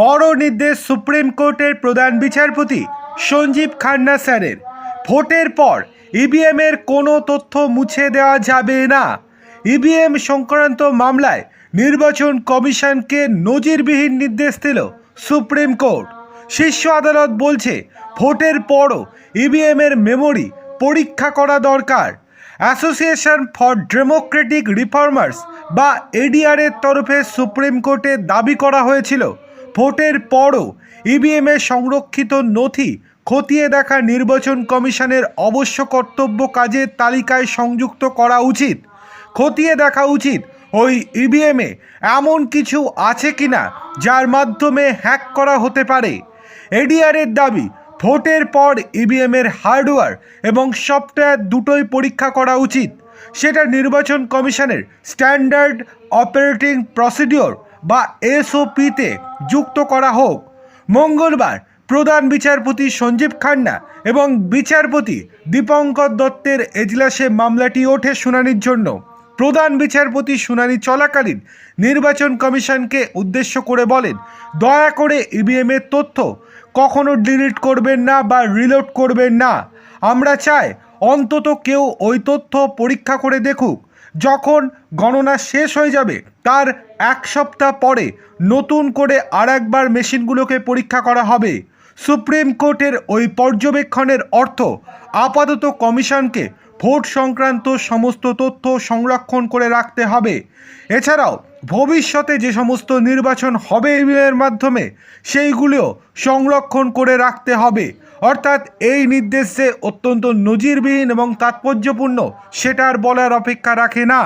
বড় নির্দেশ সুপ্রিম কোর্টের প্রধান বিচারপতি সঞ্জীব খান্না স্যারের। ভোটের পর ইভিএম এর কোনো তথ্য মুছে দেওয়া যাবে না। ইভিএম সংক্রান্ত মামলায় নির্বাচন কমিশনকে নজিরবিহীন নির্দেশ দিল সুপ্রিম কোর্ট। শীর্ষ আদালত বলছে, ভোটের পরও ইভিএম এর মেমোরি পরীক্ষা করা দরকার। অ্যাসোসিয়েশন ফর ডেমোক্রেটিক রিফর্মার্স বা এডিআর এর তরফে সুপ্রিম কোর্টে দাবি করা হয়েছিল ভোটের পরও ইভিএম এর সংরক্ষিত নথি খতিয়ে দেখা নির্বাচন কমিশনের অবশ্য কর্তব্য কাজের তালিকায় সংযুক্ত করা উচিত। খতিয়ে দেখা উচিত, ওই ইভিএমে এমন কিছু আছে কিনা যার মাধ্যমে হ্যাক করা হতে পারে। এডিআরের দাবি, ভোটের পর ইভিএমের হার্ডওয়্যার এবং সফটওয়্যার দুটোই পরীক্ষা করা উচিত। সেটা নির্বাচন কমিশনের স্ট্যান্ডার্ড অপারেটিং প্রসিডিওর বা এসওপিতে যুক্ত করা হোক। মঙ্গলবার প্রধান বিচারপতি সঞ্জীব খান্না এবং বিচারপতি দীপঙ্কর দত্তের এজলাসে মামলাটি ওঠে শুনানির জন্য। প্রধান বিচারপতি শুনানি চলাকালীন নির্বাচন কমিশনকে উদ্দেশ্য করে বলেন, দয়া করে ইভিএম এর তথ্য কখনো ডিলিট করবেন না বা রিলোড করবেন না। আমরা চাই অন্তত কেউ ওই তথ্য পরীক্ষা করে দেখুক যখন গণনা শেষ হয়ে যাবে, তার এক সপ্তাহ পরে নতুন করে আর একবার মেশিনগুলোকে পরীক্ষা করা হবে। সুপ্রিম কোর্টের ওই পর্যবেক্ষণের অর্থ আপাতত কমিশনকে ভোট সংক্রান্ত সমস্ত তথ্য সংরক্ষণ করে রাখতে হবে। এছাড়াও ভবিষ্যতে যে সমস্ত নির্বাচন হবে এর মাধ্যমে, সেইগুলিও সংরক্ষণ করে রাখতে হবে। অর্থাৎ এই নির্দেশ অত্যন্ত নজিরবিহীন এবং তাৎপর্যপূর্ণ, সেটার বলার অপেক্ষা রাখে না।